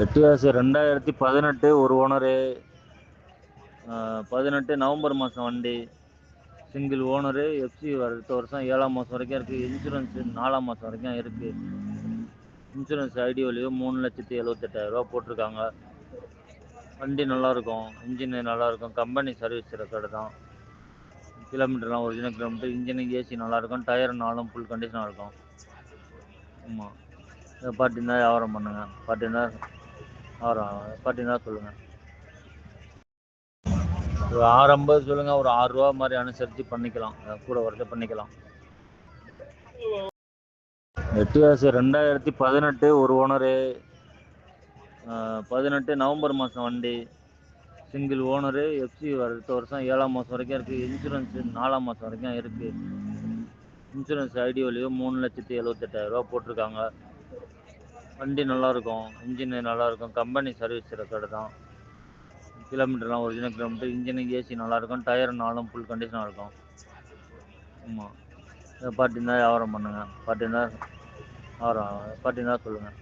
Etios ரெண்டாயிரத்தி பதினெட்டு ஒரு ஓனரு. பதினெட்டு நவம்பர் மாதம் வண்டி. Single owner. எஃப்சி அடுத்த வருஷம் ஏழாம் மாதம் வரைக்கும் இருக்குது இன்சூரன்ஸு நாலாம் மாதம் வரைக்கும் இருக்குது இன்சூரன்ஸ் ஐடி வழியோ மூணு லட்சத்தி எழுபத்தெட்டாயிரரூவா போட்டிருக்காங்க. வண்டி நல்லாயிருக்கும். இன்ஜின் நல்லாயிருக்கும். கம்பெனி சர்வீஸ் ரெக்கார்டு தான். கிலோமீட்டர்லாம் ஒரிஜினல் கிலோமீட்டர் இன்ஜின் ஏசி நல்லாயிருக்கும். டயர் நாலும் ஃபுல் கண்டிஷனாக இருக்கும். ஆமாம் பார்ட்டினா வியாபாரம் பண்ணுங்கள் பார்ட்டினா இருந்தால் பார்த்தீங்கன்னா பாட்டி சொல்லுங்கள் ஒரு ஆறு ஐம்பது சொல்லுங்கள் ஒரு ஆறுரூவா மாதிரி அனுசரித்து பண்ணிக்கலாம். கூட வரது பண்ணிக்கலாம். எட்டியாஸ் ரெண்டாயிரத்தி பதினெட்டு ஒரு ஓனரு பதினெட்டு நவம்பர் மாதம் வண்டி சிங்கிள் ஓனரு எஃப்சி அடுத்த வருஷம் ஏழாம் மாதம் வரைக்கும் இருக்குது இன்சூரன்ஸு நாலாம் மாதம் வரைக்கும் இருக்குது இன்சூரன்ஸ் ஐடி வழியோ மூணு லட்சத்தி எழுபத்தெட்டாயிரரூவா போட்டிருக்காங்க. வண்டி நல்லாயிருக்கும் இன்ஜின் நல்லாயிருக்கும் கம்பெனி சர்வீஸ் ரெக்கார்டு தான். கிலோமீட்டர்லாம் ஒரிஜினல் கிலோமீட்டர் இன்ஜின் ஏசி நல்லாயிருக்கும் டயர் நாலும் ஃபுல் கண்டிஷனாக இருக்கும். ஆமாம் பாட்டி இருந்தால் வியாபாரம் பண்ணுங்கள் பாட்டி இருந்தால் வியாபாரம் பாட்டி இருந்தால் சொல்லுங்கள்